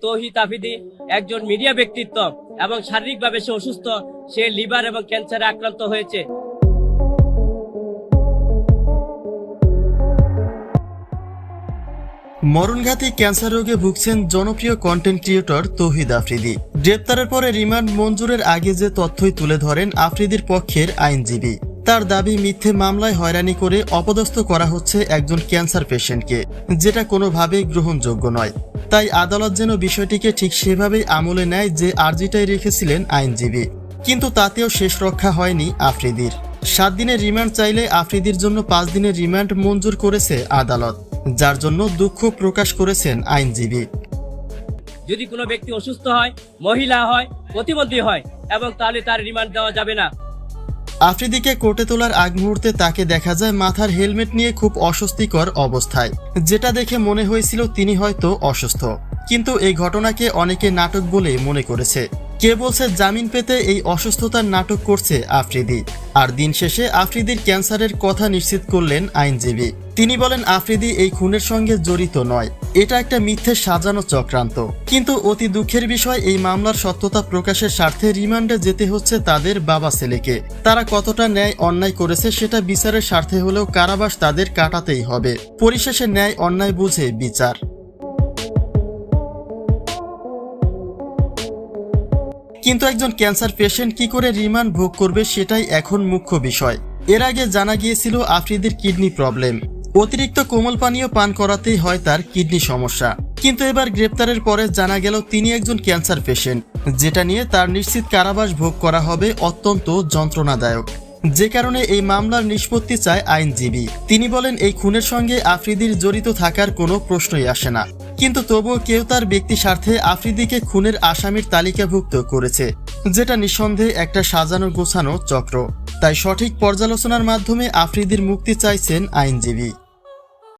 তৌহিদ আফিদি একজন মিডিয়া ব্যক্তিত্ব এবং শারীরিকভাবে সে অসুস্থ, সে লিভার এবং ক্যান্সারে আক্রান্ত হয়েছে। মরণঘাতী ক্যান্সার রোগে ভুগছেন জনপ্রিয় কন্টেন্ট ক্রিয়েটর তৌহিদ আফ্রিদি। গ্রেপ্তারের পরে রিমান্ড মঞ্জুরের আগে যে তথ্যই তুলে ধরেন আফ্রিদির পক্ষের আইনজীবী। তার দাবি মিথ্যে মামলায় হয়রানি করে অপদস্থ করা হচ্ছে একজন ক্যান্সার পেশেন্টকে, যেটা কোনোভাবেই গ্রহণযোগ্য নয়। তাই আদালত যেন বিষয়টিকে ঠিক সেভাবেই আমলে নেয় যে আর্জিটাই রেখেছিলেন আইনজীবী। কিন্তু তাতেও শেষ রক্ষা হয়নি আফ্রিদির। সাত দিনের রিমান্ড চাইলে আফ্রিদির জন্য পাঁচ দিনের রিমান্ড মঞ্জুর করেছে আদালত, যার জন্য দুঃখ প্রকাশ করেছেন আইনজীবী। যদি কোনো ব্যক্তি অসুস্থ হয়, মহিলা হয়, প্রতিবন্ধী হয়, এবং তাহলে তার রিমান্ড দেওয়া যাবে না। আফ্রিদিকে কোর্টে তোলার আগ মুহূর্তে তাকে দেখা যায় মাথার হেলমেট নিয়ে খুব অস্বস্তিকর অবস্থায়। যেটা দেখে মনে হয়েছিল তিনি হয়তো অসুস্থ। কিন্তু এই ঘটনাকে অনেকে নাটক বলে মনে করেছে। কে বলছে জামিন পেতে এই অসুস্থতার নাটক করছে আফ্রিদি। আর দিন শেষে আফ্রিদির ক্যান্সারের কথা নিশ্চিত করলেন আইনজীবী। তিনি বলেন, আফ্রিদি এই খুনের সঙ্গে জড়িত নয়। এটা একটা মিথ্যে সাজানো চক্রান্ত। কিন্তু অতি দুঃখের বিষয়, এই মামলার সত্যতা প্রকাশের স্বার্থে রিমান্ডে যেতে হচ্ছে তাদের বাবা ছেলেকে। তারা কতটা ন্যায় অন্যায় করেছে সেটা বিচারের স্বার্থে হলেও কারাবাস তাদের কাটাতেই হবে। পরিশেষে ন্যায় অন্যায় বুঝে বিচার। কিন্তু একজন ক্যান্সার পেশেন্ট কি করে রিমান্ড ভোগ করবে সেটাই এখন মুখ্য বিষয়। এর আগে জানা গিয়েছিল আফ্রিদির কিডনি প্রবলেম। অতিরিক্ত কোমল পানীয় পান করাতেই হয় তার কিডনি সমস্যা। কিন্তু এবার গ্রেপ্তারের পরে জানা গেল তিনি একজন ক্যান্সার পেশেন্ট, যেটা নিয়ে তার নিশ্চিত কারাবাস ভোগ করা হবে অত্যন্ত যন্ত্রণাদায়ক। যে কারণে এই মামলার নিষ্পত্তি চায় আইনজীবী। তিনি বলেন, এই খুনের সঙ্গে আফ্রিদির জড়িত থাকার কোনো প্রশ্নই আসে না। কিন্তু তবুও কেউ তার ব্যক্তি স্বার্থে আফ্রিদিকে খুনের আসামির তালিকাভুক্ত করেছে, যেটা নিঃসন্দেহে একটা সাজানো গোছানো চক্র। তাই সঠিক পর্যালোচনার মাধ্যমে আফ্রিদির মুক্তি চাইছেন আইনজীবী।